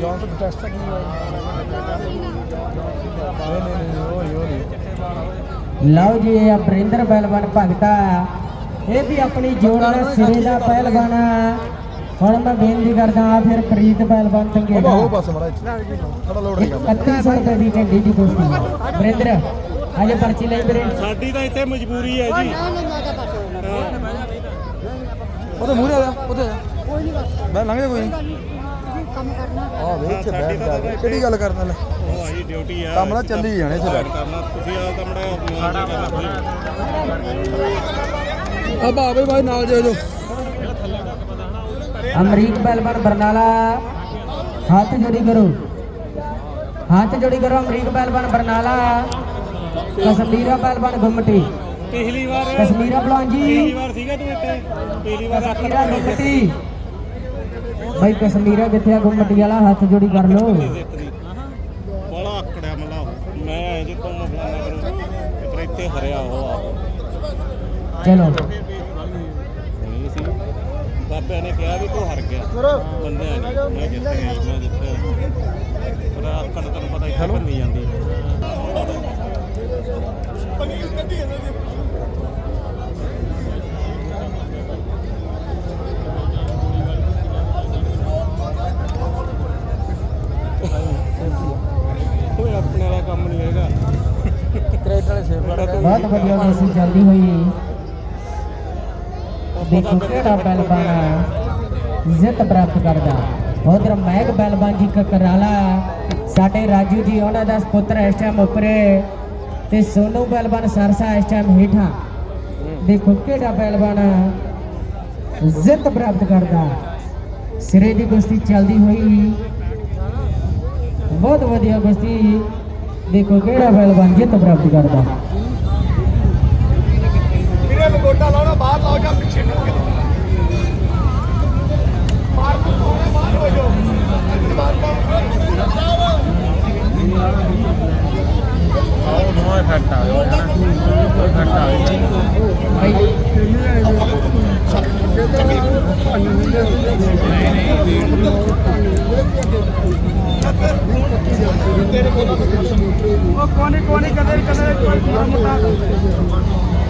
Johnson test ਨਹੀਂ ਹੋਇਆ ਨਹੀਂ ਨਹੀਂ ਨਹੀਂ ਉਹ ਲਓ ਜੀ, ਇਹ ਅਪਰਿੰਦਰ ਪਹਿਲਵਾਨ ਭਗਤਾ ਇਹ ਵੀ ਆਪਣੀ ਜੋੜ ਦਾ ਸਿਰੇ ਦਾ ਪਹਿਲਵਾਨ ਆ। ਹੁਣ ਮੈਂ ਬੇਨਤੀ ਕਰਦਾ ਆ ਫਿਰ ਪ੍ਰੀਤ ਪਹਿਲਵਾਨ ਉਹ ਤੰਗੇਗਾ ਬਾਹੂ ਪਾਸ ਮੜਾ ਥੋੜਾ ਲੋਡ ਨਹੀਂ ਕਰਦਾ। 3100 ਰੁਪਏ ਦੀ ਝੰਡੀ ਦੀ ਕੁਸ਼ਤੀ ਵਰਿੰਦਰ ਅੱਜ ਪਰਚੀ ਲਈ ਵੀਰੇ। ਸਾਡੀ ਤਾਂ ਇੱਥੇ ਮਜਬੂਰੀ ਹੈ ਜੀ। ਉਹਦੇ ਮੂਹਰੇ ਆ ਜਾ ਉਹਦੇ ਆ ਜਾ ਮੈਂ ਲੰਘ ਜਾ ਕੋਈ ਨਹੀਂ। ਆ ਵੇਖ ਬੈਠ। ਕਿਹੜੀ ਗੱਲ ਕਰਨ ਵਾਲਾ? ਉਹ ਆਈ ਡਿਊਟੀ ਆ ਕੰਮ ਨਾ ਚੱਲੀ ਜਾਣੇ ਇੱਥੇ ਬੈਠ। ਕਰਨਾ। ਤੁਸੀਂ ਆ ਤਾਂ ਮੜਾ ਆ। ਬਾਬੇ ਭਾਈ ਨਾਲ ਜਾ ਜੋ ਅਮਰੀਕ ਪਹਿਲਵਾਨ ਬਰਨਾਲਾ। ਹੱਥ ਜੋੜੀ ਕਰੋ। ਹੱਥ ਜੋੜੀ ਕਰੋ ਅਮਰੀਕ ਪਹਿਲਵਾਨ ਬਰਨਾਲਾ। ਕਸ਼ਮੀਰਾ ਪਹਿਲਵਾਨ ਗੁੰਮਟੀ। ਪਿਛਲੀ ਵਾਰ ਕਸ਼ਮੀਰਾ ਪਹਿਲਵਾਨ ਪਿਛਲੀ ਜੀ ਵਾਰ ਸੀਗਾ ਤੂੰ ਇੱਥੇ। ਪਿਛਲੀ ਵਾਰ ਕਸ਼ਮੀਰਾ ਗੁੰਮਟੀ। ਭਾਈ ਕਸ਼ਮੀਰਾ ਕਿੱਥੇ ਆ ਗੁੰਮਟੀ ਵਾਲਾ ਹੱਥ ਜੋੜੀ ਕਰ ਲੋ ਬੜਾ ਆਕੜਿਆ ਮਤਲਬ ਮੈਂ ਜੇ ਤੋਂ ਕਰੂੰ ਪਰ ਇੱਥੇ ਹਰਿਆ ਉਹ ਆ। ਚਲੋ ਨਹੀਂ ਸੀ ਬਾਬਿਆਂ ਨੇ ਕਿਹਾ ਵੀ ਤੂੰ ਹਰ ਗਿਆ ਬੰਦਿਆਂ ਨੇ ਮੈਂ ਜਿੱਤ ਗਿਆ ਜੀ, ਮੈਂ ਜਿੱਤ ਗਿਆ ਪਰ ਆਕੜ ਤੈਨੂੰ ਪਤਾ ਇੱਥੇ ਬੰਨੀ ਜਾਂਦੀ ਹੈ ਕੋਈ ਆਪਣੇ ਵਾਲਾ ਕੰਮ ਨਹੀਂ ਹੈਗਾ। ਕ੍ਰੈਡਿਟ ਵਾਲੇ ਸੇਵ ਕਰ ਬਹੁਤ ਵਧੀਆ ਮੈਸੀ ਚੱਲਦੀ ਹੋਈ। ਦੇਖੋ ਕਿਹੜਾ ਪਹਿਲਵਾਨ ਜਿੱਤ ਪ੍ਰਾਪਤ ਕਰਦਾ। ਉਧਰ ਮੈਗ ਪਹਿਲਵਾਨ ਜੀ ਕਕਰਾਲਾ ਸਾਡੇ ਰਾਜੂ ਜੀ, ਉਹਨਾਂ ਦਾ ਸੁਪੁੱਤਰ ਇਸ ਟਾਈਮ ਉੱਪਰੇ ਤੇ ਸੋਨੂ ਪਹਿਲਵਾਨ ਸਰਸਾ ਇਸ ਟਾਈਮ ਹੇਠਾਂ। ਦੇਖੋ ਕਿਹੜਾ ਪਹਿਲਵਾਨ ਜਿੱਤ ਪ੍ਰਾਪਤ ਕਰਦਾ। ਸਿਰੇ ਦੀ ਕੁਸ਼ਤੀ ਚੱਲਦੀ ਹੋਈ। ਬਹੁਤ ਵਧੀਆ ਕੁਸ਼ਤੀ ਦੇਖੋ ਕਿਹੜਾ ਪਹਿਲਵਾਨ ਜਿੱਤ ਪ੍ਰਾਪਤ ਕਰਦਾ ਵੀਰੇ ਲਗੋਟਾ ਲਾਉਣਾ ਬਾਹਰ ਲਾਓ ਜਾਂ ਪਿੱਛੇ ਨੂੰ ਬਾਹਰ ਬਾਹਰ ਹੋ ਜਾਓ ਆਓ ਨਵਾਂ ਇਫੈਕਟ ਆ ਗਿਆ ਹੈ ਨਾ ਇਫੈਕਟ ਆ ਗਿਆ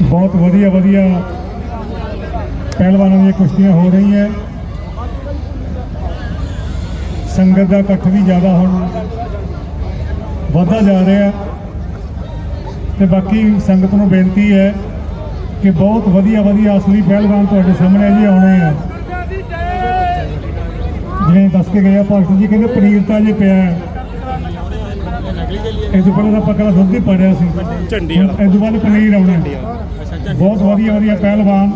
ਬਹੁਤ ਵਧੀਆ ਵਧੀਆ ਪਹਿਲਵਾਨਾਂ ਦੀਆਂ ਕੁਸ਼ਤੀਆਂ ਹੋ ਰਹੀਆਂ। ਸੰਗਤ ਦਾ ਇਕੱਠ ਵੀ ਜ਼ਿਆਦਾ ਹੁਣ ਵਧਦਾ ਜਾ ਰਿਹਾ। ਤੇ ਬਾਕੀ ਸੰਗਤ ਨੂੰ ਬੇਨਤੀ ਹੈ ਕਿ ਬਹੁਤ ਵਧੀਆ ਵਧੀਆ ਅਸਲੀ ਪਹਿਲਵਾਨ ਤੁਹਾਡੇ ਸਾਹਮਣੇ ਜੀ ਆਉਣੇ ਆ। ਜਿਵੇਂ ਦੱਸ ਕੇ ਗਏ ਆ ਭਗਤ ਜੀ ਕਹਿੰਦੇ ਪਨੀਰ ਤਾਂ ਜੇ ਪਿਆ ਹੈ। ਇਹ ਤੋਂ ਪਹਿਲਾਂ ਪੱਕਾ ਦੁੱਧ ਹੀ ਪੜਿਆ ਸੀ। ਝੰਡੀ ਵਾਲਾ। ਇਹ ਤੋਂ ਬਾਅਦ ਪਨੀਰ ਆਉਣਾ। ਬਹੁਤ ਵਧੀਆ ਵਧੀਆ ਪਹਿਲਵਾਨ।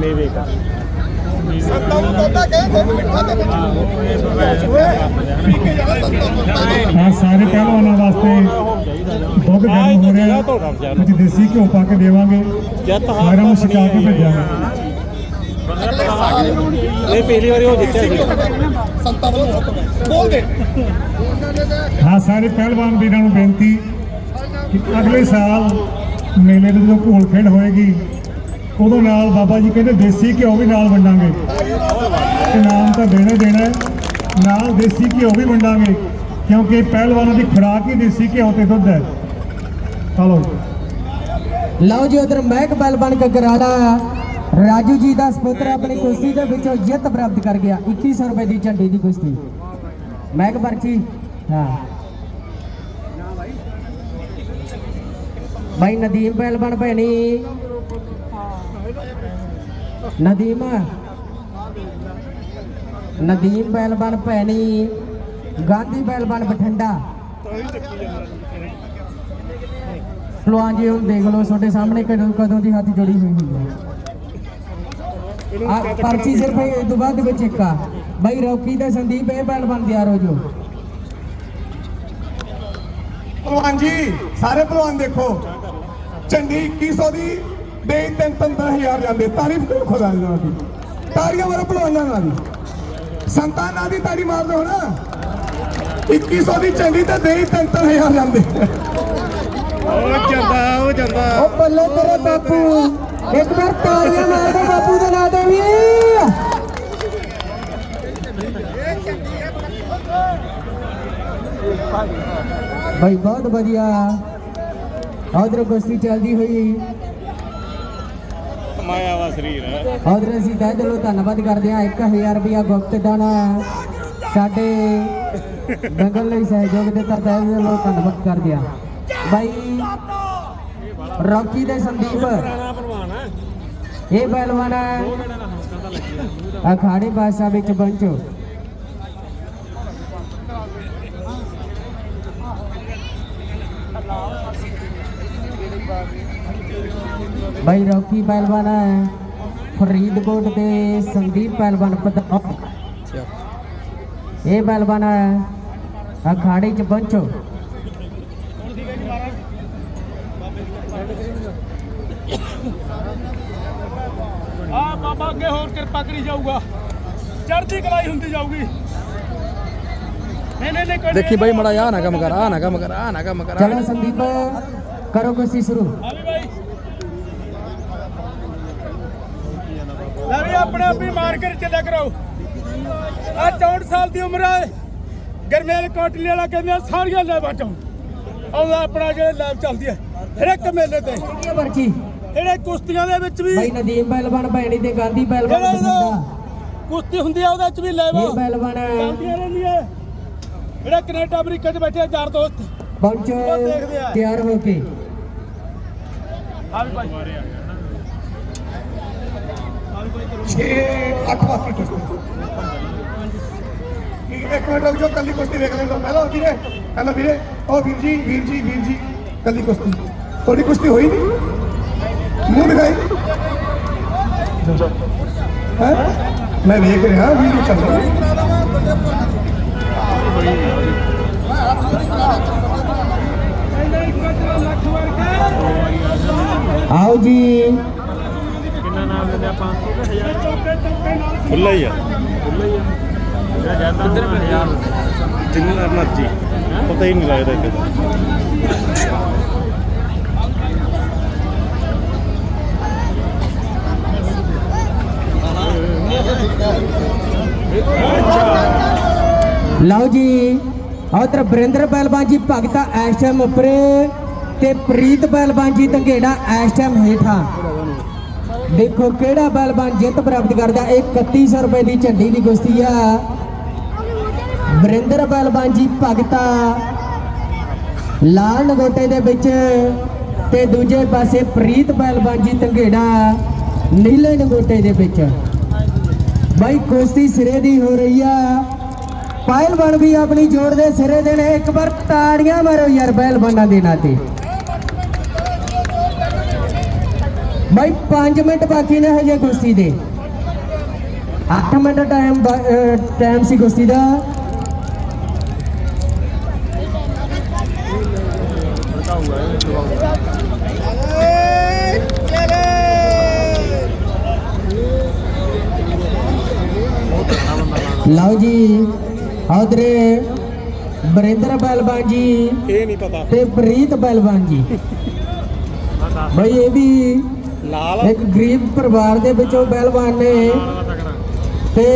ਮੇਵੇ ਦਾ ਸੰਤਾਂ ਨੂੰ ਦੋਦਾ ਕਹੇ ਦੁੱਧ ਮਿੱਠਾ ਤੇ ਆ ਸਾਰੇ ਪਹਿਲਵਾਨਾਂ ਵਾਸਤੇ ਦੁੱਧ ਗਰਮ ਹੋ ਰਿਹਾ ਕੁਝ ਦੇਸੀ ਘਿਓ ਪਾ ਕੇ ਦੇਵਾਂਗੇ। ਤਾਂ ਛਕਾ ਕੇ ਭੇਜਾਂਗੇ। ਇਹ ਪਿਛਲੀ ਵਾਰੀ ਉਹ ਜਿੱਤਿਆ ਸੀ। ਸੰਤਾਂ ਵੱਲੋਂ ਹੁਕਮ ਹੈ ਬੋਲ ਦੇ ਹਾਂ ਸਾਰੇ ਪਹਿਲਵਾਨ ਵੀਰਾਂ ਨੂੰ ਬੇਨਤੀ ਕਿ ਅਗਲੇ ਸਾਲ ਮੇਲੇ ਦੇ ਜਦੋਂ ਘੋਲ ਖੇਡ ਹੋਏਗੀ, ਉਦੋਂ ਨਾਲ ਬਾਬਾ ਜੀ ਕਹਿੰਦੇ ਦੇਸੀ ਘਿਓ ਵੀ ਨਾਲ ਵੰਡਾਂਗੇ। ਇਨਾਮ ਤਾਂ ਦੇਣਾ ਦੇਣਾ ਨਾਲ ਦੇਸੀ ਘਿਓ ਵੀ ਵੰਡਾਂਗੇ, ਕਿਉਂਕਿ ਪਹਿਲਵਾਨਾਂ ਦੀ ਖੁਰਾਕ ਹੀ ਦੇਸੀ ਘਿਓ ਤੇ ਦੁੱਧ ਹੈ। ਚਲੋ। ਲਓ ਜੀ, ਉਧਰ ਮਹਿਕ ਪਹਿਲਵਾਨ ਕਕਰਾਲਾ ਰਾਜੂ ਜੀ ਦਾ ਸਪੁੱਤਰ ਆਪਣੀ ਕੁਸ਼ਤੀ ਦੇ ਵਿੱਚੋਂ ਜਿੱਤ ਪ੍ਰਾਪਤ ਕਰ ਗਿਆ। 2100 ਰੁਪਏ ਦੀ ਝੰਡੀ ਦੀ ਕੁਸ਼ਤੀ। ਮਹਿਕ ਪਰਚੀ। ਹਾਂ। ਭਾਈ ਨਦੀਮ ਪਹਿਲਵਾਨ ਭੈਣੀ ਨਦੀਮ। ਨਦੀਮ ਪਹਿਲਵਾਨ ਭੈਣੀ ਗਾਂਧੀ ਪਹਿਲਵਾਨ ਬਠਿੰਡਾ। ਪਹਿਲਵਾਨ ਜੀ ਹੁਣ ਦੇਖ ਲਓ, ਤੁਹਾਡੇ ਸਾਹਮਣੇ ਕਦੋਂ ਕਦੋਂ ਦੀ ਹੱਥ ਜੋੜੀ ਹੋਈ ਹੋਈ ਆ, ਪਰਚੀ ਸਿਰਫ ਇਹ ਤੋਂ ਬਾਅਦ ਵਿੱਚ ਇੱਕ ਆ। ਬਾਈ ਰੌਕੀ ਦਾ ਸੰਦੀਪ, ਇਹ ਪਹਿਲਵਾਨ ਤਿਆਰ ਹੋ ਜੋ ਭਲਵਾਨ ਜੀ, ਸਾਰੇ ਭਲਵਾਨ ਦੇਖੋ। ਝੰਡੀ 2100 ਦੀ ਦੇ ਤਿੰਨ ਤਿੰਨ ਦਸ ਹਜ਼ਾਰ ਜਾਂਦੇ। ਤਾਰੀਫ ਕਰੋ ਖੁਦਾ ਦੀ ਨਾਲ ਦੀ। ਤਾੜੀਆਂ ਮਾਰੋ ਭਲਵਾਨਾਂ ਨਾਲ ਦੀ। ਸੰਤਾਂ ਨਾਲ ਦੀ ਤਾੜੀ ਮਾਰ ਦੋ ਨਾ। 2100 ਦੀ ਝੰਡੀ ਤੇ ਦੇਈ 3000 ਜਾਂਦੇ। ਉਹ ਜਾਂਦਾ ਉਹ ਜਾਂਦਾ। ਉਹ ਬੱਲੇ ਤੇਰੇ ਬਾਪੂ। ਇੱਕ ਵਾਰ ਤਾੜੀਆਂ ਮਾਰ ਦੇ ਬਾਪੂ ਦੇ ਨਾਂ ਤੇ ਵੀ। ਭਾਈ ਬਹੁਤ ਵਧੀਆ। ਉਧਰ ਕੁਸ਼ਤੀ ਚੱਲਦੀ ਹੋਈ ਮਾਇਆ ਵਾ ਸਰੀਰ। ਹੈ ਉਧਰ ਅਸੀਂ ਤਹਿ ਦਿਲੋਂ ਧੰਨਵਾਦ ਕਰਦੇ ਹਾਂ। 1000 ਰੁਪਇਆ ਗੁਪਤ ਦਾਨ ਸਾਡੇ ਦੰਗਲ ਲਈ ਸਹਿਯੋਗ ਦਿੱਤਾ। ਤਹਿ ਦਿਲੋਂ ਧੰਨਵਾਦ ਕਰਦੇ ਹਾਂ। ਭਾਈ ਰੌਕੀ ਦੇ ਸੰਦੀਪ। ਇਹ ਪਹਿਲਵਾਨ ਅਖਾੜੇ ਬਾਦਸ਼ਾਹ ਵਿੱਚ ਪਹੁੰਚੋ। ਭਾਈ ਰੌਕੀ ਪਹਿਲਵਾਨ ਹੈ। ਫਰੀਦਕੋਟ ਦੇ ਸੰਦੀਪ ਪਹਿਲਵਾਨ ਪਤਾ ਇਹ ਪਹਿਲਵਾਨ ਹੈ। ਅਖਾੜੇ 'ਚ ਪਹੁੰਚੋ। ਆ ਬਾਬਾ ਅੱਗੇ ਹੋਰ ਕਿਰਪਾ ਕਰੀ ਜਾਊਗਾ। ਚੜ੍ਹਦੀ ਕਲਾਈ ਹੁੰਦੀ ਜਾਊਗੀ। ਨਹੀਂ ਨਹੀਂ ਨਹੀਂ ਕੋਈ ਦੇਖੀ ਬਾਈ ਮੜਾ ਆ ਨਾ ਕੰਮ ਕਰ ਆ ਨਾ ਕੰਮ ਕਰ ਆ ਨਾ ਕੰਮ ਕਰ। ਚਲੋ ਸੰਦੀਪ ਕਰੋ ਕੁਸ਼ਤੀ ਸ਼ੁਰੂ। ਆ ਵੀ ਬਾਈ ਲੈ ਵੀ ਆਪਣੇ ਆਪ ਹੀ ਮਾਰ ਕੇ ਚੱਲਿਆ ਕਰੋ ਆ 64 ਸਾਲ ਦੀ ਉਮਰ ਹੈ ਗਰਮੇਲ ਕੋਟਲੀ ਵਾਲਾ ਕਹਿੰਦੇ ਸਾਰੀਆਂ ਲੈਬਾਂ ਚੋਂ। ਆਉਂਦਾ ਆਪਣਾ ਜਿਹੜੇ ਲੈਬ ਚੱਲਦੀ ਹੈ ਹਰ ਇੱਕ ਮੇਲੇ ਤੇ। ਕੀ ਵਰਚੀ ਜਿਹੜੇ ਕੁਸ਼ਤੀਆਂ ਦੇ ਵਿੱਚ ਵੀ ਭਾਈ ਨਦੀਮ ਪਹਿਲਵਾਨ ਭੈਣੀ ਤੇ ਗਾਂਧੀ ਪਹਿਲਵਾਨ ਕੁਸ਼ਤੀ ਹੁੰਦੀ ਆ ਉਹਦੇ ਵਿੱਚ ਵੀ ਲੈਬ ਇਹ ਪਹਿਲਵਾਨ ਜਿਹੜੇ ਕੈਨੇਡਾ ਅਮਰੀਕਾ 'ਚ ਬੈਠੇ ਆ ਯਾਰ ਦੋਸਤ। ਪਹੁੰਚੋ। ਤਿਆਰ ਹੋ ਕੇ। ਆ ਵੀ ਭਾਈ। 6 8 ਬਾਕੀ ਕੁਸ਼ਤੀ ਇੱਕ ਮਿੰਟ ਰੁਕ ਜਾਓ, ਕੱਲੀ ਕੁਸ਼ਤੀ ਦੇਖ ਲੈਂਦਾ। ਪਹਿਲਾਂ ਵੀਰੇ ਪਹਿਲਾਂ ਵੀਰੇ, ਉਹ ਵੀਰ ਜੀ ਵੀਰ ਜੀ ਵੀਰ ਜੀ, ਕੱਲੀ ਕੁਸ਼ਤੀ। ਤੁਹਾਡੀ ਕੁਸ਼ਤੀ ਹੋਈ ਨਹੀਂ? ਮੂੰਹ ਦਿਖਾਈ ਹੈ? ਮੈਂ ਵੇਖ ਰਿਹਾ, ਵੀਡੀਓ ਚੱਲ ਰਹੀ ਆਓ ਜੀ। ਖੁੱਲਾ ਹੀ ਆ। ਜਿੰਨਾ ਮਰਜ਼ੀ। ਪਤਾ ਹੀ ਨਹੀਂ ਲੱਗਦਾ ਕਿਤੇ ਲਓ ਜੀ ਉਧਰ ਬਰਿੰਦਰ ਪਹਿਲਵਾਨ ਜੀ ਭਗਤਾ ਟਾਈਮ ਉੱਪਰੇ ਤੇ ਪ੍ਰੀਤ ਪਹਿਲਵਾਨ ਜੀ ਧੰਗੇੜਾ ਇਸ ਟਾਈਮ ਹੇਠਾਂ। ਦੇਖੋ ਕਿਹੜਾ ਪਹਿਲਵਾਨ ਜਿੱਤ ਪ੍ਰਾਪਤ ਕਰਦਾ। ਇਹ 3100 ਰੁਪਏ ਦੀ ਝੰਡੀ ਦੀ ਕੁਸ਼ਤੀ ਆ। ਵਰਿੰਦਰ ਪਹਿਲਵਾਨ ਜੀ ਭਗਤਾ ਲਾਲ ਨਗੋਟੇ ਦੇ ਵਿੱਚ ਤੇ ਦੂਜੇ ਪਾਸੇ ਪ੍ਰੀਤ ਪਹਿਲਵਾਨ ਜੀ ਧੰਗੇੜਾ ਨੀਲੇ ਨਗੋਟੇ ਦੇ ਵਿੱਚ। ਬਾਈ, ਕੁਸ਼ਤੀ ਸਿਰੇ ਦੀ ਹੋ ਰਹੀ ਆ। ਪਹਿਲਵਾਨ ਵੀ ਆਪਣੀ ਜੋੜ ਦੇ ਸਿਰੇ ਦੇ ਨੇ। ਇੱਕ ਵਾਰ ਤਾੜੀਆਂ ਮਾਰੋ ਯਾਰ ਪਹਿਲਵਾਨਾਂ ਦੇ ਨਾਂ ਤੇ ਬਾਈ 5 ਮਿੰਟ ਬਾਕੀ ਨੇ ਹਜੇ ਕੁਸ਼ਤੀ ਦੇ 8 ਮਿੰਟ ਟਾਈਮ ਟਾਈਮ ਸੀ ਕੁਸ਼ਤੀ ਦਾ ਲਓ ਜੀ ਉਧਰੇ ਬਰਿੰਦਰ ਪਹਿਲਵਾਨ ਜੀ ਇਹ ਨਹੀਂ ਪਤਾ ਤੇ ਪ੍ਰੀਤ ਪਹਿਲਵਾਨ ਜੀ ਬਈ ਇਹ ਵੀ ਲਾਲ ਇੱਕ ਗਰੀਬ ਪਰਿਵਾਰ ਦੇ ਵਿੱਚੋਂ ਪਹਿਲਵਾਨ ਨੇ ਤੇ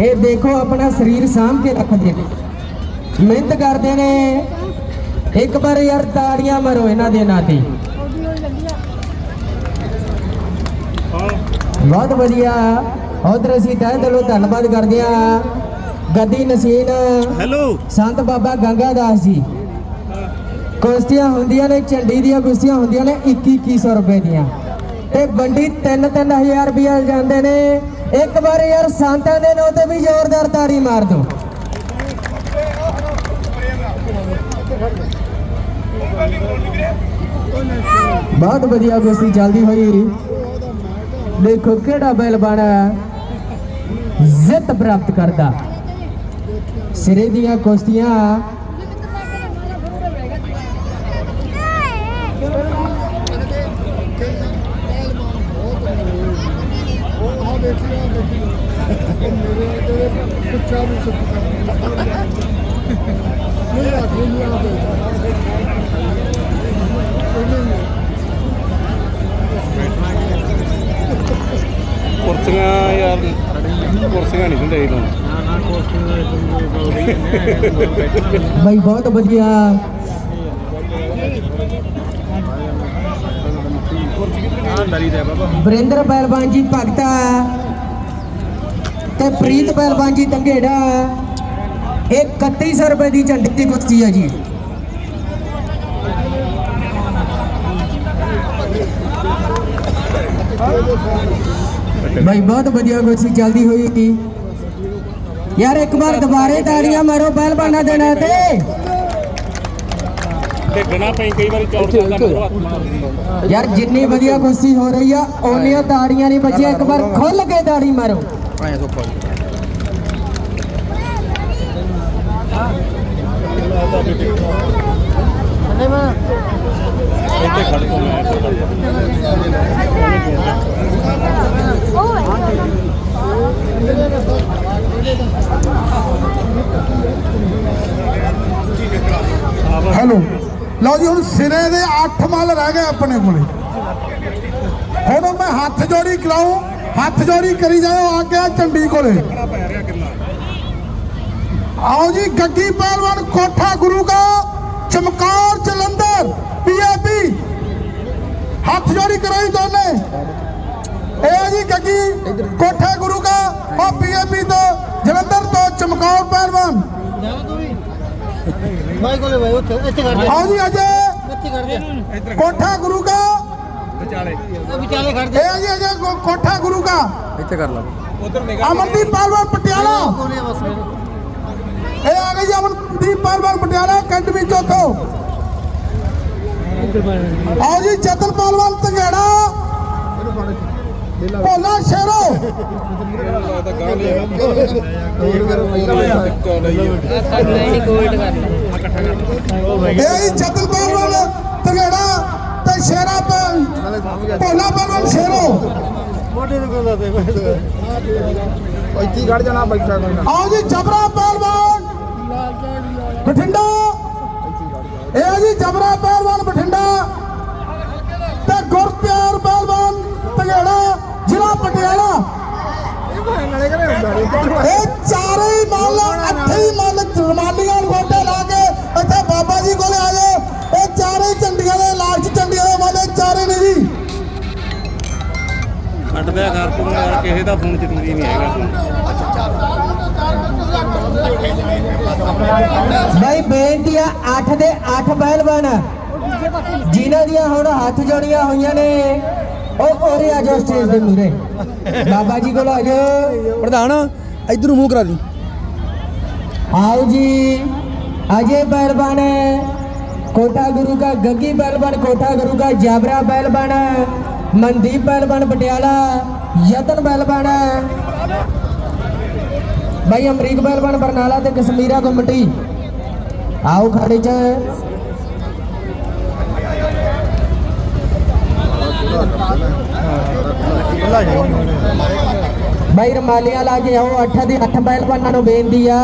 ਇਹ ਦੇਖੋ ਆਪਣਾ ਸਰੀਰ ਸਾਂਭ ਕੇ ਰੱਖਦੇ ਨੇ। ਮਿਹਨਤ ਕਰਦੇ ਨੇ। ਇੱਕ ਵਾਰ ਯਾਰ ਤਾੜੀਆਂ ਮਾਰੋ ਇਹਨਾਂ ਦੇ ਨਾਂ ਤੇ। ਬਹੁਤ ਵਧੀਆ। ਉਧਰ ਅਸੀਂ ਤਹਿ ਦਿਲੋਂ ਧੰਨਵਾਦ ਕਰਦੇ ਹਾਂ। ਗੱਦੀ ਨਸੀਨ ਹੈਲੋ ਸੰਤ ਬਾਬਾ ਗੰਗਾ ਦਾਸ ਜੀ। ਕੁਸ਼ਤੀਆਂ ਹੁੰਦੀਆਂ ਨੇ, ਝੰਡੀ ਦੀਆਂ ਕੁਸ਼ਤੀਆਂ ਹੁੰਦੀਆਂ ਨੇ 21 2100 ਰੁਪਏ ਦੀਆਂ। ਤੇ ਬੰਡੀ 3 3000 ਰੁਪਏ ਜਾਂਦੇ ਨੇ। ਇੱਕ ਵਾਰ ਯਾਰ ਸੰਤਾਂ ਦੇ ਨਾਂ ਤੇ ਵੀ ਜ਼ੋਰਦਾਰ ਤਾੜੀ ਮਾਰ ਦੋ ਬਹੁਤ ਵਧੀਆ ਕੁਸ਼ਤੀ ਚੱਲਦੀ ਹੋਈ ਦੇਖੋ ਕਿਹੜਾ ਬੈਲਬਾਨ ਜਿੱਤ ਪ੍ਰਾਪਤ ਕਰਦਾ। ਸਿਰੇ ਦੀਆਂ ਕੁਸ਼ਤੀਆਂ ਕੁਰਸੀਆਂ ਯਾਰ ਕੁਰਸੀਆਂ ਨਹੀਂ ਦਿੰਦੇ ਇਹਨੂੰ। ਬਈ ਬਹੁਤ ਵਧੀਆ। ਵਰਿੰਦਰ ਪਹਿਲਵਾਨ ਜੀ ਭਗਤਾ। ਤੇ ਪ੍ਰੀਤ ਪਹਿਲਵਾਨ ਜੀ ਤੰਗੇੜਾ ਇਹ 3100 ਰੁਪਏ ਦੀ ਝੰਡੀ ਦੀ ਕੁਸ਼ਤੀ ਹੈ ਜੀ। ਬਈ ਬਹੁਤ ਵਧੀਆ ਕੁਸ਼ਤੀ ਚੱਲਦੀ ਹੋਈ ਸੀ। ਯਾਰ ਇੱਕ ਵਾਰ ਦੁਬਾਰੇ ਤਾੜੀਆਂ ਮਾਰੋ ਪਹਿਲਵਾਨਾਂ ਦੇ ਨਾਂ ਤੇ। ਡਿੱਗਣਾ ਪਈ ਕਈ ਵਾਰੀ ਚੌੜ ਦਿੰਦਾ। ਯਾਰ ਜਿੰਨੀ ਵਧੀਆ ਕੁਸ਼ਤੀ ਹੋ ਰਹੀ ਆ ਓਨੀਆਂ ਤਾੜੀਆਂ ਨਹੀਂ ਬੱਚੇ ਇੱਕ ਵਾਰ ਖੁੱਲ ਕੇ ਤਾੜੀ ਮਾਰੋ। ਆਏ ਸੋਪਾ ਇੱਥੇ ਖੜ ਮੈਂ ਇੱਥੇ ਖੜ ਜਾਣਾ। ਹੈਲੋ। ਲਓ ਜੀ, ਹੁਣ ਸਿਰੇ ਦੇ 8 ਮੱਲ ਰਹਿ ਗਏ ਆਪਣੇ ਕੋਲੇ। ਹੁਣ ਮੈਂ ਹੱਥ ਜੋੜੀ ਕਰਾਉ ਹੱਥ ਜੋੜੀ ਕਰੀ ਜਾਓ ਆ ਗਿਆ ਚੰਡੀ ਕੋਲੇ। ਆਓ ਜੀ ਗੱਗੀ ਪਹਿਲਵਾਨ ਕੋਠਾ ਗੁਰੂ ਦਾ ਚਮਕੌਰ ਜਲੰਧਰ ਪੀਏਪੀ ਹੱਥ ਜੋੜੀ ਕਰਾਈ ਦੋਨੇ। ਇਹ ਜੀ ਗੱਗੀ ਕੋਠਾ ਗੁਰੂ ਦਾ ਉਹ ਪੀਏਪੀ ਤੋਂ ਜਲੰਧਰ ਤੋਂ ਚਮਕੌਰ ਪਹਿਲਵਾਨ। ਆਓ ਜੀ ਅਜੇ ਕੋਠਾ ਗੁਰੂ ਦਾ ਇਹ ਆ ਜੀ ਅਜੇ ਕੋ- ਕੋਠਾ ਗੁਰੂ ਦਾ ਇੱਥੇ ਕਰ ਲਾ ਅਮਨਦੀਪ ਪਹਿਲਵਾਨ ਪਟਿਆਲਾ। ਇਹ ਆ ਗਈ ਜੀ ਅਮਨਦੀਪ ਪਹਿਲਵਾਨ ਪਟਿਆਲਾ ਅਕੈਡਮੀ ਚੌਥੋਂ। ਆਓ ਜੀ ਜਤਨ ਪਹਿਲਵਾਨ ਤੰਗੇੜਾ ਭੋਲਾ ਸ਼ੇਰੋ। ਇਹ ਜੀ ਜਤਨ ਪਹਿਲਵਾਨ ਤੰਗੇੜਾ ਤੇ। ਸ਼ੇਰਾ ਪਹਿਲ- ਭੋਲਾ ਪਹਿਲਵਾਨ ਸ਼ੇਰੋ ਇੱਥੇ ਖੜ ਜਾਣਾ ਬੈਠਾ ਕੋਈ ਨਾ। ਆਓ ਜੀ ਜਬਰਾ ਪਹਿਲਵਾਨ। ਬਠਿੰਡਾ। ਇਹ ਆ ਜੀ ਜਬਰਾ ਪਹਿਲਵਾਨ ਬਠਿੰਡਾ। ਤੇ ਗੁਰਪਿਆਰ ਪਹਿਲਵਾਨ ਤੰਗੇੜਾ ਜ਼ਿਲ੍ਹਾ ਪਟਿਆਲਾ। ਇਹ ਚਾਰੇ ਹੀ ਮੱਲ ਅੱਠੇ ਹੀ ਮੱਲ ਰਮਾਲੀਆਂ ਗੋਡੇ ਲਾ ਕੇ ਇੱਥੇ ਬਾਬਾ ਜੀ ਕੋਲੇ ਆ ਜਾਓ। ਇਹ ਚਾਰੇ ਹੀ ਝੰਡੀਆਂ ਦੇ ਦੇ ਰਹੇ ਨੇ ਜੀ। ਕੱਟ ਦਿਆ ਕਰ ਤੂੰ ਯਾਰ ਕਿਸੇ ਦਾ ਫੋਨ ਜ਼ਰੂਰੀ ਨਹੀਂ ਹੈਗਾ ਭਾਈ ਬੇਨਤੀ ਆ 8 ਦੇ 8 ਪਹਿਲਵਾਨ। ਜਿਨ੍ਹਾਂ ਦੀਆਂ ਹੁਣ ਹੱਥ ਜੋੜੀਆਂ ਹੋਈਆਂ ਨੇ ਉਹ ਉਰੇ ਆ ਜਾਓ ਸਟੇਜ ਦੇ ਮੂਰੇ ਬਾਬਾ ਜੀ ਕੋਲ ਆ ਜਾਓ। ਪ੍ਰਧਾਨ ਇਧਰ ਮੂੰਹ ਕਰਾ ਦੀ ਆਓ ਜੀ। ਅਜੇ ਪਹਿਲਵਾਨ कोटा गुरु का गग्गी पहलवान कोटा गुरु का जाबरा पहलवान मनदीप पहलवान पटियाला यतन पहलवान भाई अमरीक पहलवान बरनाला ते कश्मीरा कमेटी आओ खड़े च ਭਾਈ ਰਮਾਲੀਆਂ ਲਾ ਕੇ ਆਓ ਅੱਠ ਦੇ ਅੱਠ ਪਹਿਲਵਾਨਾਂ ਨੂੰ ਬੇਨਤੀ ਆ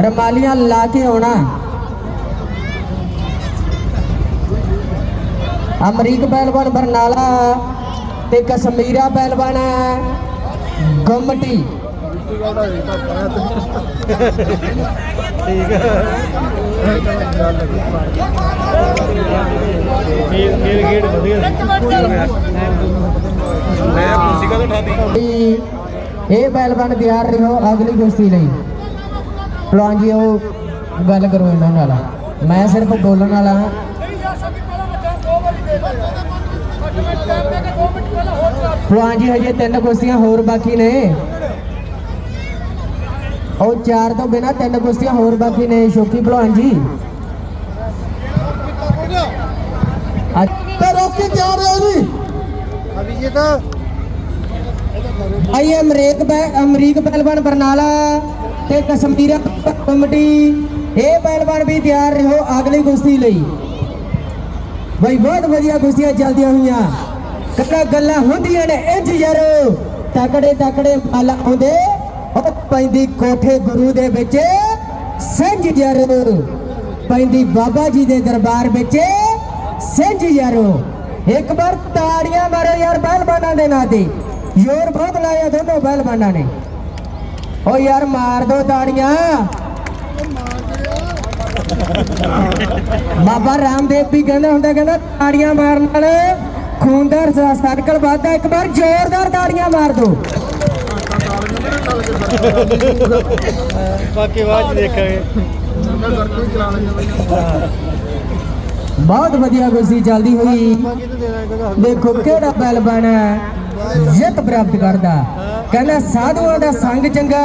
ਰਮਾਲੀਆਂ ਲਾ ਕੇ ਆਉਣਾ ਅਮਰੀਕ ਪਹਿਲਵਾਨ ਬਰਨਾਲਾ ਤੇ ਕਸ਼ਮੀਰਾ ਪਹਿਲਵਾਨ ਗੁੰਮਟੀ। ਮੈਂ ਕੁਰਸੀ ਕਾ ਉਠਾ ਇਹ ਪਹਿਲਵਾਨ ਤਿਆਰ ਰਹੋ ਅਗਲੀ ਕੁਸ਼ਤੀ ਲਈ। ਭਲਵਾਨ ਜੀ, ਉਹ ਗੱਲ ਕਰੋ ਇਹਨਾਂ ਨਾਲ। ਮੈਂ ਸਿਰਫ ਬੋਲਣ ਵਾਲਾ ਹਾਂ। ਭਲਵਾਨ ਜੀ, ਹਜੇ ਤਿੰਨ ਕੁਸ਼ਤੀਆਂ ਹੋਰ ਬਾਕੀ ਨੇ। ਉਹ ਚਾਰ ਤੋਂ ਬਿਨਾ ਤਿੰਨ ਕੁਸ਼ਤੀਆਂ ਹੋਰ ਬਾਕੀ ਨੇ, ਸ਼ੋਕੀ ਭਲਵਾਨ ਜੀ। ਅੱਜ ਤੇ ਰੋਕੀ ਤਿਆਰ ਰਹੋ ਜੀ। ਆਈ ਅਮਰੀਕ ਅਮਰੀਕ ਪਹਿਲਵਾਨ ਬਰਨਾਲਾ ਤੇ ਕਸ਼ਮੀਰਾ ਕਮੇਟੀ। ਇਹ ਪਹਿਲਵਾਨ ਵੀ ਤਿਆਰ ਰਹੋ ਅਗਲੀ ਕੁਸ਼ਤੀ ਲਈ। ਬਈ, ਬਹੁਤ ਵਧੀਆ ਕੁਸ਼ਤੀਆਂ ਚੱਲਦੀਆਂ ਹੋਈਆਂ। ਕੱਕਾ ਗੱਲਾਂ ਹੁੰਦੀਆਂ ਨੇ ਇੰਜ ਯਾਰੋ। ਤਕੜੇ ਤਕੜੇ ਮੱਲ ਆਉਂਦੇ, ਉਹ ਪੈਂਦੀ ਕੋਠੇ ਗੁਰੂ ਦੇ ਵਿੱਚ ਸੰਜ ਯਾਰੋ। ਪੈਂਦੀ ਬਾਬਾ ਜੀ ਦੇ ਦਰਬਾਰ ਵਿੱਚ ਸਿੰਘ ਯਾਰੋ। ਇੱਕ ਵਾਰ ਤਾੜੀਆਂ ਮਾਰੋ ਯਾਰ ਪਹਿਲਵਾਨਾਂ ਦੇ ਨਾਂ ਤੇ। ਜ਼ੋਰ ਬਹੁਤ ਲਾਇਆ ਦੋਨੋਂ ਬਹਿਲਵਾਨਾਂ ਨੇ। ਓ ਯਾਰ, ਮਾਰ ਦੋ ਤਾੜੀਆਂ। ਬਾਬਾ ਰਾਮਦੇਵ ਵੀ ਕਹਿੰਦਾ ਹੁੰਦਾ, ਕਹਿੰਦਾ ਤਾੜੀਆਂ ਮਾਰਨ ਨਾਲ ਖੂਨ ਦਾ ਸਰਕਲ ਵੱਧਦਾ ਇੱਕ ਵਾਰ ਜ਼ੋਰਦਾਰ ਤਾੜੀਆਂ ਮਾਰ ਦੋ ਬਾਕੀ ਬਾਅਦ ਦੇਖਾਂਗੇ। ਬਹੁਤ ਵਧੀਆ ਕੁਸ਼ਤੀ ਚੱਲਦੀ ਹੋਈ। ਦੇਖੋ ਕਿਹੜਾ ਪਹਿਲਵਾਨ ਜਿੱਤ ਪ੍ਰਾਪਤ ਕਰਦਾ। ਕਹਿੰਦਾ ਸਾਧੂਆਂ ਦਾ ਸੰਗ ਚੰਗਾ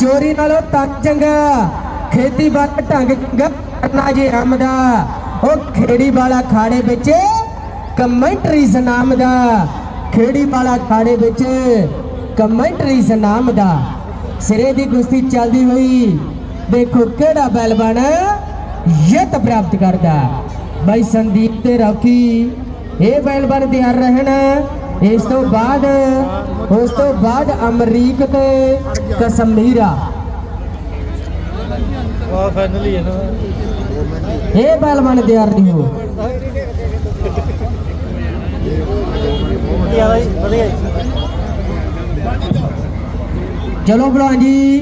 ਚੋਰੀ ਨਾਲੋਂ ਤਨ ਚੰਗਾ। ਖੇਤੀ ਵੱਲ ਢੰਗ ਚੰਗਾ ਕਰਨਾ ਜੇ ਰਮ ਦਾ। ਉਹ ਖੇੜੀ ਵਾਲਾ ਖਾੜੇ ਵਿੱਚ ਕਮੈਂਟਰੀ ਨਾਮ ਦਾ ਖੇੜੀ ਵਾਲਾ ਖਾੜੇ ਵਿੱਚ ਕਮੈਂਟਰੀ ਨਾਮ ਦਾ। ਸਿਰੇ ਦੀ ਕੁਸ਼ਤੀ ਚੱਲਦੀ ਹੋਈ ਦੇਖੋ ਕਿਹੜਾ ਪਹਿਲਵਾਨ ਜਿੱਤ ਪ੍ਰਾਪਤ ਕਰਦਾ। ਬਾਈ ਸੰਦੀਪ ਤੇ ਰੌਕੀ ਇਹ ਪਹਿਲਵਾਨ ਤਿਆਰ ਰਹਿਣ। ਇਸ ਤੋਂ ਬਾਅਦ ਉਸ ਤੋਂ ਬਾਅਦ ਅਮਰੀਕ ਤੇ ਕਸ਼ਮੀਰਾ। ਆ ਫਾਈਨਲੀ ਹੈ ਨਾ। ਇਹ ਪਹਿਲਵਾਨ ਤਿਆਰ ਨਹੀਂ ਹੋ। ਵਧੀਆ ਬਾਈ, ਵਧੀਆ ਚਲੋ ਭਲਵਾਨ ਜੀ,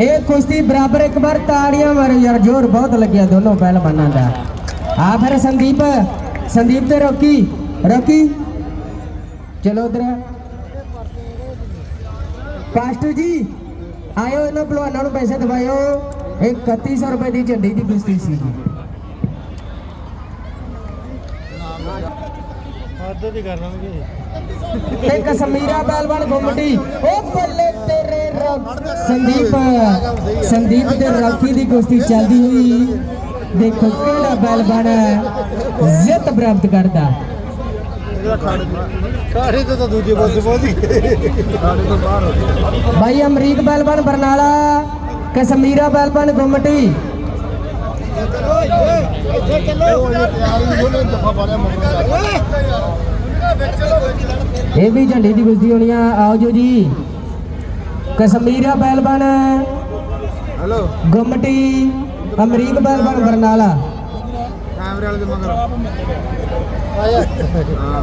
ਇਹ ਕੁਸ਼ਤੀ ਬਰਾਬਰ ਇੱਕ ਵਾਰ ਤਾੜੀਆਂ ਮਾਰੋ ਯਾਰ, ਜ਼ੋਰ ਬਹੁਤ ਲੱਗਿਆ ਦੋਨੋਂ ਪਹਿਲਵਾਨਾਂ ਦਾ। ਆ ਫਿਰ ਸੰਦੀਪ ਸੰਦੀਪ ਤੇ ਰੋਕੀ ਰੋਕੀ। ਚਲੋ ਉਧਰ। ਪਾਸਟਰ ਜੀ, ਆਇਓ ਇਹਨਾਂ ਭਲਵਾਨਾਂ ਨੂੰ ਪੈਸੇ ਦਵਾਇਓ। ਇਹ 3100 ਰੁਪਏ ਦੀ ਝੰਡੀ ਦੀ ਕੁਸ਼ਤੀ ਸੀ ਜੀ ਹੱਦ ਤੇ ਕਸ਼ਮੀਰਾ ਪਹਿਲਵਾਨ ਗੁੰਮਟੀ। ਉਹ ਬੱਲੇ ਤੇਰੇ ਸੰਦੀਪ ਸੰਦੀਪ ਤੇ ਰਾਖੀ ਦੀ ਕੁਸ਼ਤੀ ਚੱਲਦੀ ਹੋਈ। ਦੇਖੋ ਕਿਹੜਾ ਪਹਿਲਵਾਨ ਜਿੱਤ ਪ੍ਰਾਪਤ ਕਰਦਾ। ਕਾੜੇ ਤੋਂ ਤਾਂ ਦੂਜੇ ਪਾਸੇ ਪਹੁੰਚ ਗਏ ਕਾੜੇ ਤੋਂ ਬਾਹਰ ਹੋ ਗਏ ਭਾਈ ਅਮਰੀਕ ਪਹਿਲਵਾਨ ਬਰਨਾਲਾ। ਕਸ਼ਮੀਰਾ ਪਹਿਲਵਾਨ ਗੁੰਮਟੀ। ਇਹ ਵੀ ਝੰਡੀ ਦੀ ਕੁਸ਼ਤੀ ਹੋਣੀ ਆ। ਆਓ ਜੋ ਜੀ। ਕਸ਼ਮੀਰਾ ਪਹਿਲਵਾਨ। ਹੈਲੋ ਗੁੰਮਟੀ ਅਮਰੀਕ ਪਹਿਲਵਾਨ ਬਰਨਾਲਾ। ਕੈਮਰੇ ਵਾਲੇ ਦੇ ਮਗਰ। ਆਇਆ ਹਾਂ।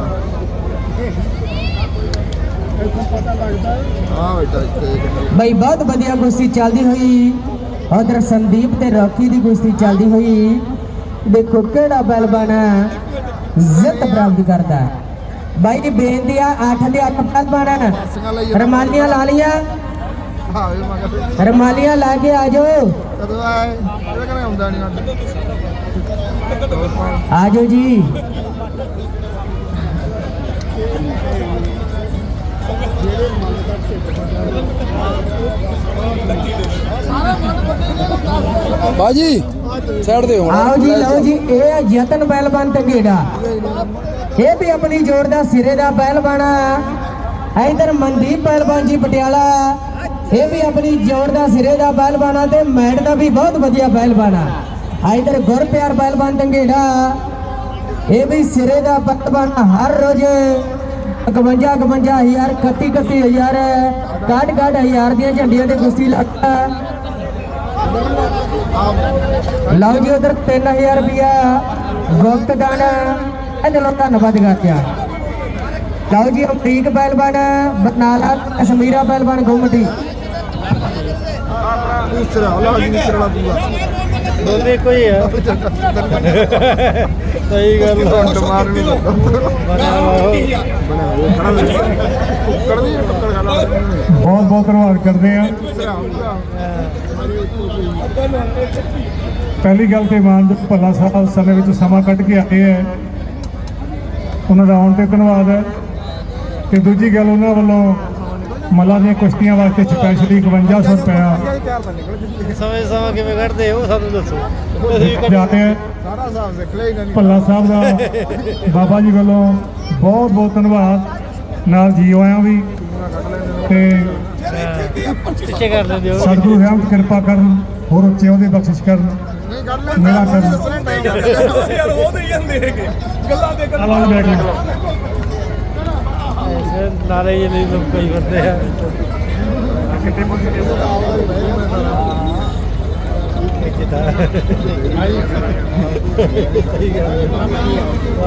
ਬਈ ਬਹੁਤ ਵਧੀਆ ਕੁਸ਼ਤੀ ਚੱਲਦੀ ਹੋਈ। ਉਧਰ ਸੰਦੀਪ ਤੇ ਰੌਕੀ ਦੀ ਕੁਸ਼ਤੀ ਚੱਲਦੀ ਹੋਈ ਦੇਖੋ ਕਿਹੜਾ ਪਹਿਲਵਾਨ ਜਿੱਤ ਪ੍ਰਾਪਤ ਕਰਦਾ। ਬਾਈ ਦੀ ਬੇਨਤੀ ਆ 8 ਦੇ 8 ਪਹਿਲਵਾਨ ਰਮਾਲੀਆਂ ਲਾ ਲੀਆਂ ਰਮਾਲੀਆਂ ਲਾ ਕੇ ਆ ਜਾਓ। ਕਦੋਂ ਆਏ? ਇਹਦੇ ਕਰੇ ਹੁੰਦਾ ਨਹੀਂ ਆ ਜਾਓ ਜੀ। ਬਾਜੀ ਸਾਈਡ ਦੇ ਹੋਣਾ। ਆਓ ਜੀ ਲਓ ਜੀ, ਇਹ ਹੈ ਯਤਨ ਪਹਿਲਵਾਨ ਤੰਗੇੜਾ ਇਹ ਵੀ ਆਪਣੀ ਜੋੜ ਦਾ ਸਿਰੇ ਦਾ ਪਹਿਲਵਾਨ ਆ। ਇਧਰ ਮਨਦੀਪ ਪਹਿਲਵਾਨ ਜੀ ਪਟਿਆਲਾ ਇਹ ਵੀ ਆਪਣੀ ਜੋੜ ਦਾ ਸਿਰੇ ਦਾ ਪਹਿਲਵਾਨ ਆ ਤੇ ਮੈਟ ਦਾ ਵੀ ਬਹੁਤ ਵਧੀਆ ਪਹਿਲਵਾਨ ਆ। ਇਧਰ ਗੁਰਪਿਆਰ ਪਹਿਲਵਾਨ ਤੰਗੇੜਾ ਇਹ ਵੀ ਸਿਰੇ ਦਾ ਪਹਿਲਵਾਨ ਹਰ ਰੋਜ਼। 51 51 ਹਜ਼ਾਰ 31 31 ਹਜ਼ਾਰ। 61 61 ਹਜ਼ਾਰ ਦੀਆਂ ਝੰਡੀਆਂ ਤੇ ਕੁਸ਼ਤੀ ਲੱਗਦਾ ਲਓ ਜੀ ਉਧਰ 3000 ਰੁਪਿਆ ਗੁਪਤ ਦਾਨ ਇਹ ਦਿਲੋਂ ਧੰਨਵਾਦ ਕਰਦੇ ਆ ਲਓ ਜੀ ਅਮਰੀਕ ਪਹਿਲਵਾਨ, ਬਰਨਾਲਾ ਕਸ਼ਮੀਰਾ ਪਹਿਲਵਾਨ ਗੁੰਮਟੀ ਦੂਸਰਾ ਉਹ ਜੀ ਨਿਕਲਣਾ ਪੂਰਾ। ਦੋਨੇ ਕੋਈ ਹੈ ਸਹੀ ਗੱਲ ਟੁੱਟ ਮਾਰ ਵੀ ਲੈ ਟੁੱਕੜ ਨਹੀਂ ਟੁੱਕੜ ਖਾ ਲਾ ਬਹੁਤ ਬਹੁਤ ਧੰਨਵਾਦ ਕਰਦੇ ਆ ਪਹਿਲੀ ਗੱਲ ਤੇ ਇਮਾਨਦਾਰ ਭੱਲਾ ਸਾਹਿਬ ਸਮੇਂ ਵਿੱਚ ਸਮਾਂ ਕੱਢ ਕੇ ਆਏ ਹੈ। ਉਹਨਾਂ ਦਾ ਆਉਣ ਤੇ ਧੰਨਵਾਦ ਹੈ। ਤੇ ਦੂਜੀ ਗੱਲ ਉਹਨਾਂ ਵੱਲੋਂ ਮੱਲਾ ਦੀਆਂ ਕੁਸ਼ਤੀਆਂ ਵਾਸਤੇ ਸਪੈਸ਼ਲੀ 5100 ਰੁਪਇਆ। ਸਮੇਂ ਸਮਾਂ ਕਿਵੇਂ ਕੱਢਦੇ ਉਹ ਸਾਨੂੰ ਦੱਸੋ। ਜਾਤੇ ਹੈ ਸਾਰਾ ਹਿਸਾਬ ਸਿੱਖ ਲਿਆ ਇਹਨਾਂ ਨੇ ਭੱਲਾ ਸਾਹਿਬ ਦਾ ਬਾਬਾ ਜੀ ਵੱਲੋਂ ਬਹੁਤ ਬਹੁਤ ਧੰਨਵਾਦ। ਨਾਲ ਜੀ ਆਇਆਂ ਵੀ। ਤੇ ਪਿੱਛੇ ਕਰ ਲੈਂਦੇ ਹੋ। ਸਤਿਗੁਰੂ ਰਹਿਮਤ ਕਿਰਪਾ ਕਰਨ ਹੋਰ ਉੱਚੇ ਉਹਦੇ ਬਖਸ਼ਿਸ਼ ਕਰਨ। ਨਹੀਂ ਕਰ ਮੇਰਾ ਕਰਨ। ਯਾਰ ਉਹ ਤੇ ਜਾਂਦੇ ਹੈਗੇ। ਗੱਲਾਂ ਦੇ ਆਲਾ ਜੀ ਬੈਠ ਨਾਲੇ ਇਹ ਨਹੀਂ ਲੋਕ ਕਈ ਕਰਦੇ ਆ।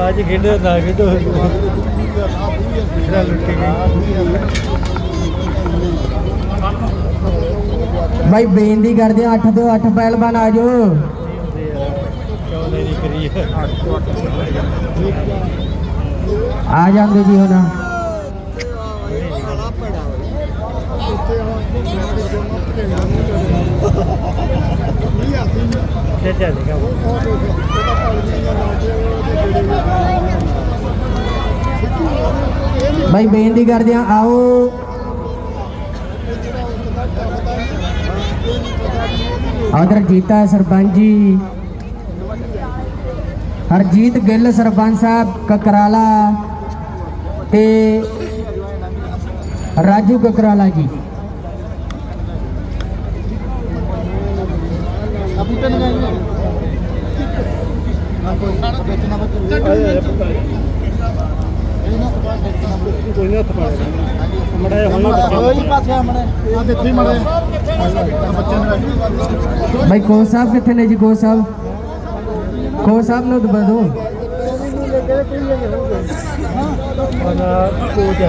ਅੱਜ ਖੇਡੋ ਨਾ ਖੇਡੋ। ਜਿਹੜਾ ਲੁੱਟੀ ਗਈ ਬਾਈ ਬੇਨਤੀ ਕਰਦੇ ਆ 8 ਤੋਂ 8 ਪਹਿਲਵਾਨ ਆ ਜਾਓ। ਆ ਜਾਂਦੇ ਜੀ ਹੁਣ। ਚੱਲ ਦੇਖਾ ਬਾਈ ਬੇਨਤੀ ਕਰਦੇ ਆ, ਆਓ। ਉਧਰ ਜੀਤਾ, ਸਰਪੰਚ ਜੀ। ਹਰਜੀਤ ਗਿੱਲ, ਸਰਪੰਚ ਸਾਹਿਬ, ਕਕਰਾਲਾ ਤੇ ਰਾਜੂ ਕਕਰਾਲਾ ਜੀ। ਹੱਥ ਪਾ ਮੜਾ ਹੁਣ ਨਾ ਦੇਖੀ ਮੜੇ ਬੱਚੇ ਨੇ ਬਾਈ ਕੋ ਸਾਹਿਬ ਕਿੱਥੇ ਨੇ ਜੀ? ਕੋ ਸਾਹਿਬ? ਕੋ ਸਾਹਿਬ ਨੂੰ ਦਬਾ ਦੋ ਕੋਚ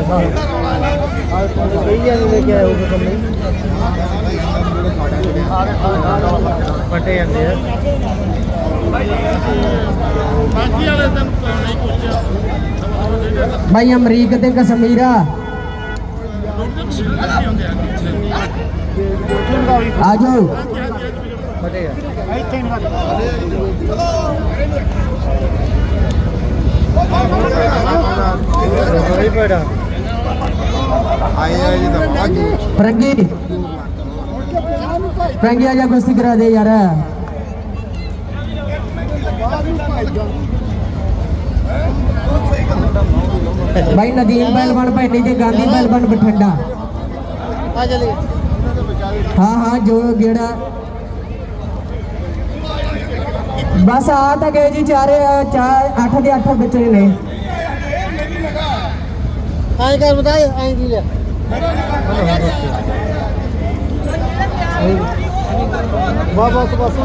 ਕਈ ਜਾਨੀ ਲੈ ਕੇ ਆਏ ਹੋ ਕੰਮ ਨਹੀਂ ਪਟੇ ਜਾਂਦੇ ਆ। ਬਾਈ ਅਮਰੀਕ ਤੇ ਕਸ਼ਮੀਰਾ। ਆ ਜਾਓ ਪਟੇ ਆ ਆ ਜਾ ਕੁਸ਼ਤੀ ਕਰਾ ਦੇ ਯਾਰ। ਬਾਈ ਨਦੀਮ ਪਹਿਲਵਾਨ ਭੈਣੀ ਤੇ ਗਾਂਧੀ ਪਹਿਲਵਾਨ ਬਠਿੰਡਾ। ਆ ਚਲੇ ਹਾਂ ਹਾਂ ਜੋ ਗੇੜਾ। ਬਸ ਆ ਤਾਂ ਗਏ ਜੀ ਚਾਰੇ ਚਾਰ ਅੱਠ ਦੇ ਅੱਠ ਬੱਚੇ ਨੇ। ਆਏ ਕਰ ਬਤਾਏ ਆਏ ਕੀ ਲਿਆ? ਬਾ ਬਸ ਬਸ।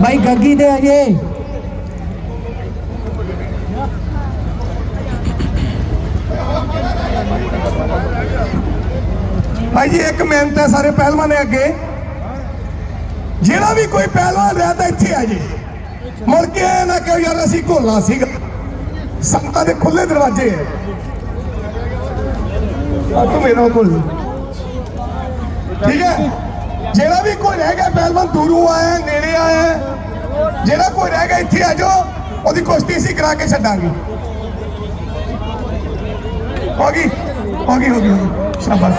ਬਾਈ ਗੱਗੀ ਦੇ ਅਜੇ ਭਾਈ ਜੀ, ਇੱਕ ਮਿਹਨਤ ਹੈ ਸਾਰੇ ਪਹਿਲਵਾਨ ਦੇ ਅੱਗੇ। ਜਿਹੜਾ ਵੀ ਕੋਈ ਪਹਿਲਵਾਨ ਰਿਹਾ ਤਾਂ ਇੱਥੇ ਆ ਜੇ। ਮੁੜ ਕੇ ਨਾ ਕਿ ਯਾਰ ਅਸੀਂ ਘੋਲਣਾ ਸੀਗਾ। ਸੰਗਤਾਂ ਦੇ ਖੁੱਲੇ ਦਰਵਾਜ਼ੇ ਹੈ ਆ ਤੂੰ ਮੇਰਾ ਕੋਲ ਠੀਕ ਹੈ? ਜਿਹੜਾ ਵੀ ਕੋਈ ਰਹਿ ਗਿਆ ਪਹਿਲਵਾਨ ਦੂਰੋਂ ਆਇਆ ਨੇੜੇ ਆਇਆ ਜਿਹੜਾ ਕੋਈ ਰਹਿ ਗਿਆ ਇੱਥੇ ਆ ਜਾਓ ਉਹਦੀ ਕੁਸ਼ਤੀ ਅਸੀਂ ਕਰਾ ਕੇ ਛੱਡਾਂਗੇ। ਹੋ ਗਈ? ਹੋ ਗਈ ਹੋ ਗਈ। ਸ਼ਾਬਾਸ਼।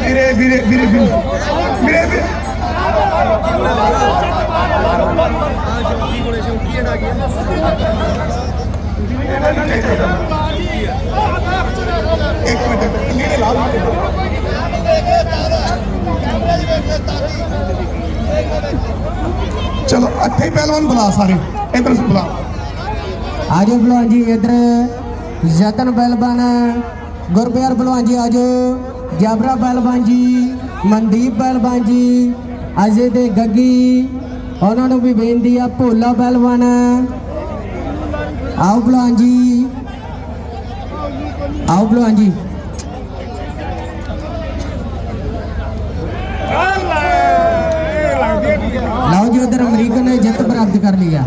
ਵੀਰੇ ਵੀਰੇ ਵੀਰੇ ਵੀਰੇ। ਵੀਰੇ ਵੀਰੇ। ਇੱਕ ਮਿੰਟ ਲੀੜੇ ਲਾ ਚਲੋ ਇੱਥੇ ਹੀ ਪਹਿਲਵਾਨ ਬੁਲਾ ਸਾਰੇ ਇਧਰ ਬੁਲਾ ਆਜੋ ਭਲਵਾਨ ਜੀ ਇਧਰ ਯਤਨ ਪਹਿਲਵਾਨ ਗੁਰਪਿਆਰ ਭਲਵਾਨ ਜੀ ਆਜੋ ਜਾਬਰਾ ਪਹਿਲਵਾਨ ਜੀ ਮਨਦੀਪ ਪਹਿਲਵਾਨ ਜੀ ਅਜੇ ਤੇ ਗੱਗੀ ਉਹਨਾਂ ਨੂੰ ਵੀ ਬੇਨਤੀ ਆ ਭੋਲਾ ਪਹਿਲਵਾਨ ਆਓ ਭਲਵਾਨ ਜੀ ਆਓ ਭਲਵਾਨ ਜੀ ਲਓ ਜੀ ਉਧਰ ਅਮਰੀਕਾ ਨੇ ਜਿੱਤ ਪ੍ਰਾਪਤ ਕਰ ਲਈ ਆ।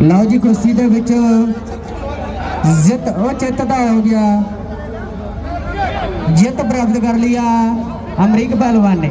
ਲਓ ਜੀ ਕੁਸ਼ਤੀ ਦੇ ਵਿੱਚ ਜਿੱਤ, ਉਹ ਚਿੱਤ ਦਾ ਹੋ ਗਿਆ। ਜਿੱਤ ਪ੍ਰਾਪਤ ਕਰ ਲਿਆ ਅਮਰੀਕ ਪਹਿਲਵਾਨ ਨੇ।